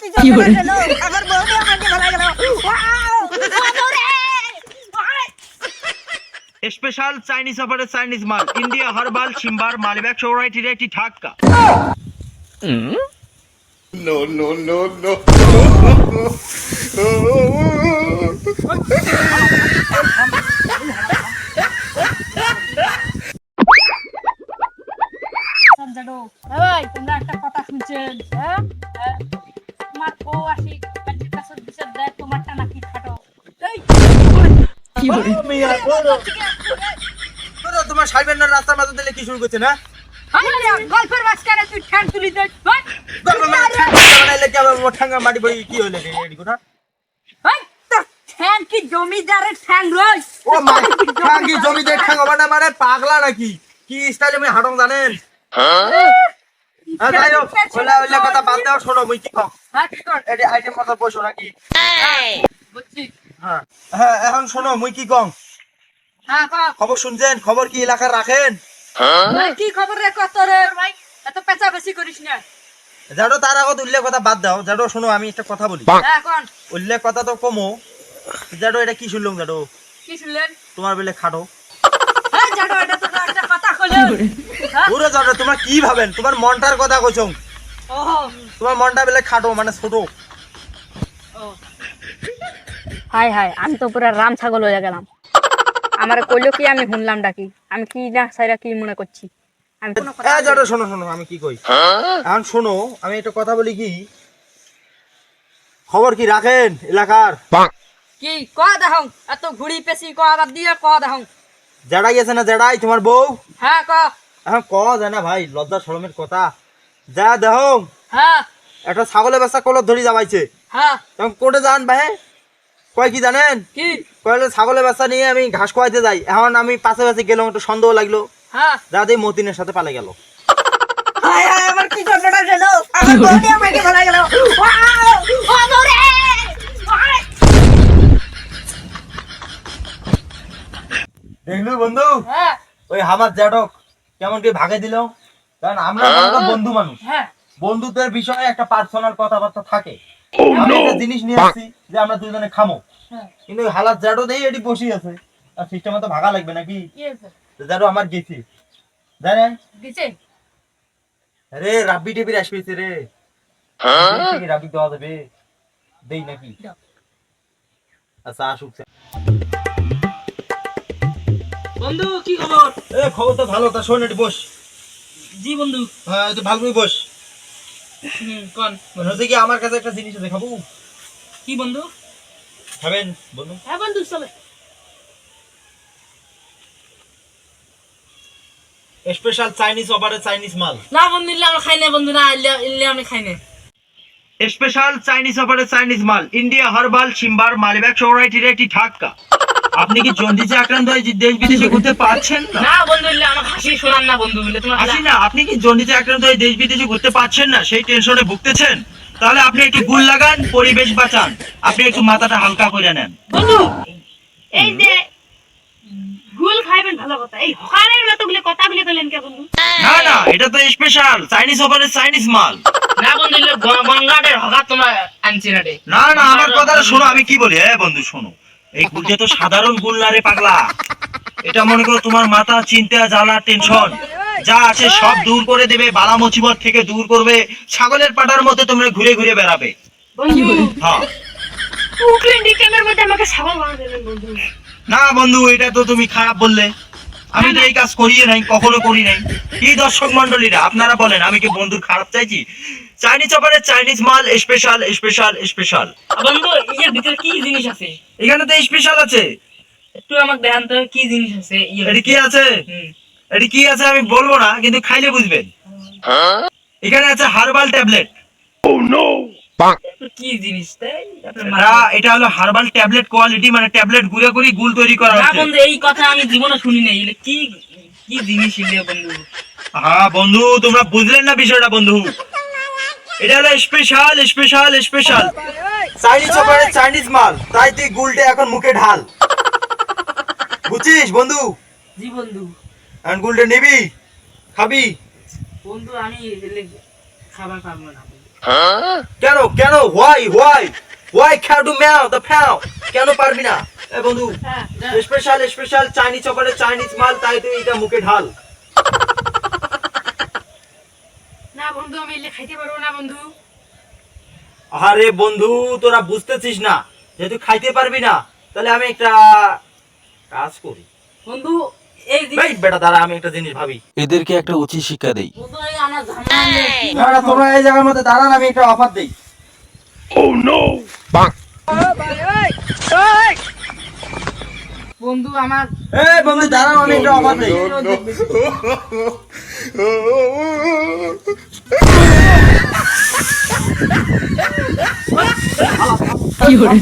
কি যন্ত্রণা আমার বউকে আমাকে ভালো গেল স্পেশাল চাইনিজ অফারে চাইনিজ মাল ইন্ডিয়া হার্বাল সিম্বার মালিব্যাগ সৌরাইটির একটি ধাক্কা জানো তোমার সাইবেন না রাস্তার মাঝে দিলে কি শুরু করছে না গল্পের মাঝখানে তুই ঠ্যাং তুলি দে ভাই, মাটি পড়ি কি হইলে রে এডি কথা ভাই, তোর ঠ্যাং কি জমিদারের ঠ্যাং রই ও মা ঠাঙ্গি জমিতে ঠাঙ্গা বানা মানে পাগলা নাকি? কি স্টাইলে আমি হাঁটং জানেন? হ্যাঁ যাই হোক ওলা ওলা কথা বাদ দাও শোনো মুই কি কম হ্যাঁ, কি কর? এডি আইটেম কথা বসো নাকি? বুঝছি। হ্যাঁ। হ্যাঁ এখন শোনো মুই কি কম? হ্যাঁ। খবর শুনছেন? খবর কি এলাকার রাখেন? কি খবর রে কত রে? ভাই এত পেঁচা বেশি করিস না। যাডো তার আগত উল্লেখ কথা বাদ দাও। শোনো আমি একটা কথা বলি। হ্যাঁ উল্লেখ কথা তো কমো। যাডো এটা কি শুনলাম যাডো কি শুনলেন? তোমার বেলে খাটো। জানো এটা তো একটা কথা কইলেন পুরো তোমার কি ভাবেন? তোমার মনটার কথা কইছং। তোমার মনটা বেলে খাটো মানে ছোট। হাই হাই আমি তো পুরো রাম ছাগল হয়ে গেলাম। আমার কইলো কি আমি শুনলাম ডাকি আমি কি না সাইরা কি মনে করছি? আমি কোনো কথা হ্যাঁ যাডো শোনো শোনো আমি কি কই? এখন শোনো আমি একটা কথা বলি কি? খবর কি রাখেন এলাকার? কি? ক দেহং? এত ঘুড়ি পেছি ক আবার দিয়ে ক দেহং? জেডাই আছে না জেডাই তোমার বউ? হ্যাঁ ক। এখন ক যায় না ভাই লজ্জা শরমের কথা। যা দেহ? হ্যাঁ। একটা ছাগলের বাচ্চা কলত ধরি যাবাইছে হ্যাঁ। তখন কোটে যান ভাই। কয় কি জানেন? কি? কয়লে ছাগলের বাচ্চা নিয়ে আমি ঘাস খোয়াইতে যাই। এখন আমি পাশে পাশে গেলাম একটু সন্দেহ লাগল। হ্যাঁ। দিয়ে মতিনের সাথে পালে গেল। হায় হায় আমার কি যন্ত্রণা গেল আমার বউকে আমাকে ভালো গেল। দেখলু বন্ধু? হ্যাঁ। ওই আমার জ্যাঠক কেমন কি ভাগে দিল? কারণ আমরা বন্ধু মানুষ। হ্যাঁ। বন্ধুত্বের বিষয়ে একটা পার্সোনাল কথাবার্তা থাকে। আমি একটা জিনিস নিয়ে আসছি যে আমরা দুজনে খামো। হ্যাঁ। কিন্তু হালাত জ্যাঠো দেই এটি বসি আছে। আর সিস্টেমে তো ভাগা লাগবে নাকি? কি হয়েছে? জ্যাঠো আমার গেছি। জানেন দিছে রে রাব্বি টেবির আসবেছে রে। থেকে রাব্বি দেওয়া যাবে। দেই নাকি? আচ্ছা আসুক বন্ধু কি খবর? এ খবর তো ভালো। তা শোন এটি বস। জি বন্ধু। হ্যাঁ তুই ভালো করে বস। হুম কোন? মনে হচ্ছে কি আমার কাছে একটা জিনিস আছে খাব? কি বন্ধু? খাবেন বন্ধু হ্যাঁ বন্ধু চলে স্পেশাল চাইনিজ অফারে চাইনিজ মাল। না বন্ধু ইল্লে আমরা খাই না বন্ধু না ইল্লে আমি খাই না স্পেশাল চাইনিজ অফারে চাইনিজ মাল। ইন্ডিয়া হার্বাল সিম্বার মালিব্যাগ সৌরাইটির একটি ধাক্কা আপনি কি জন্ডিসে আক্রান্ত হয়ে দেশ বিদেশে ঘুরতে পারছেন না? বন্ধু আমার হাসি শোনান না বন্ধু আসি না আপনি কি জন্ডিসে আক্রান্ত হয়ে দেশ বিদেশে ঘুরতে পারছেন না? সেই টেনশনে ভুগতেছেন? তাহলে আপনি একটু গুল লাগান পরিবেশ বাঁচান। আপনি একটু মাথাটা হালকা করে নেন। বন্ধু এই যে গুল খাইবেন ভালো কথা। এই হকারের মতো গুলো কথা বলে কইলেন কে বন্ধু? না না এটা তো স্পেশাল চাইনিজ অফারে চাইনিজ মাল। না বন্ধু গঙ্গাটের হকার তোমরা আনছি না রে। না না আমার কথাটা শোনো আমি কি বলি? হ্যাঁ বন্ধু শোনো। এই গুলটা তো সাধারণ গুল না রে পাগলা এটা মনে করো তোমার মাথা চিন্তা জ্বালা টেনশন যা আছে সব দূর করে দেবে বালা মুসিবত থেকে দূর করবে। ছাগলের পাটার মধ্যে তোমরা ঘুরে ঘুরে বেড়াবে। হ্যাঁ। মধ্যে আমাকে ছাগল বানা বন্ধু। না বন্ধু এটা তো তুমি খারাপ বললে। আমি তো এই কাজ করিয়ে নাই কখনো করি নাই। এই দর্শক মন্ডলীরা আপনারা বলেন আমি কি বন্ধুর খারাপ চাইছি? চাইনিজ অফারে চাইনিজ মাল স্পেশাল স্পেশাল স্পেশাল বন্ধু ইয়ের ভিতরে কি জিনিস আছে? এখানে তো স্পেশাল আছে। একটু আমাকে দেখান তো কি জিনিস আছে? এটি কি আছে। এটি কি আছে আমি বলব না কিন্তু খাইলে বুঝবেন। এখানে আছে হার্বাল ট্যাবলেট। কি জিনিস এটা হলো হার্বাল ট্যাবলেট কোয়ালিটি মানে ট্যাবলেট গুলে করে গুল তৈরি করা হচ্ছে। বন্ধু এই কথা আমি জীবনে শুনি নাই। কি কি জিনিস ইলে বন্ধু? হ্যাঁ বন্ধু তোমরা বুঝলেন না বিষয়টা বন্ধু। এটা হলো স্পেশাল স্পেশাল স্পেশাল চাইনিজ অফারে চাইনিজ মাল। তাই তুই গুলটে এখন মুখে ঢাল। বুঝছিস বন্ধু? জি বন্ধু। এখন গুলটে নিবি? খাবি? বন্ধু আমি খাবার পাবো না। কেন কেন? হোয়াই হোয়াই হোয়াই খাও টু ম্যাও দ্য ফ্যাও? কেন পারবি না? এ বন্ধু special special Chinese chocolate Chinese মাল তাই তুই এটা মুখে ঢাল। না বন্ধু আমি এলে খাইতে পারব না বন্ধু। আরে বন্ধু তোরা বুঝতেছিস না যেহেতু খাইতে পারবি না তাহলে আমি একটা কাজ করি। বন্ধু এই বেটা দাঁড়া আমি একটা জিনিস ভাবি। এদেরকে একটা উচিত শিক্ষা দেই। দাঁড়া তোমরা এই জায়গার মধ্যে দাঁড়ান আমি একটা অফার দেই। বন্ধু আমার এই বন্ধু দাঁড়াও আমি একটা অফার দেই। কি করে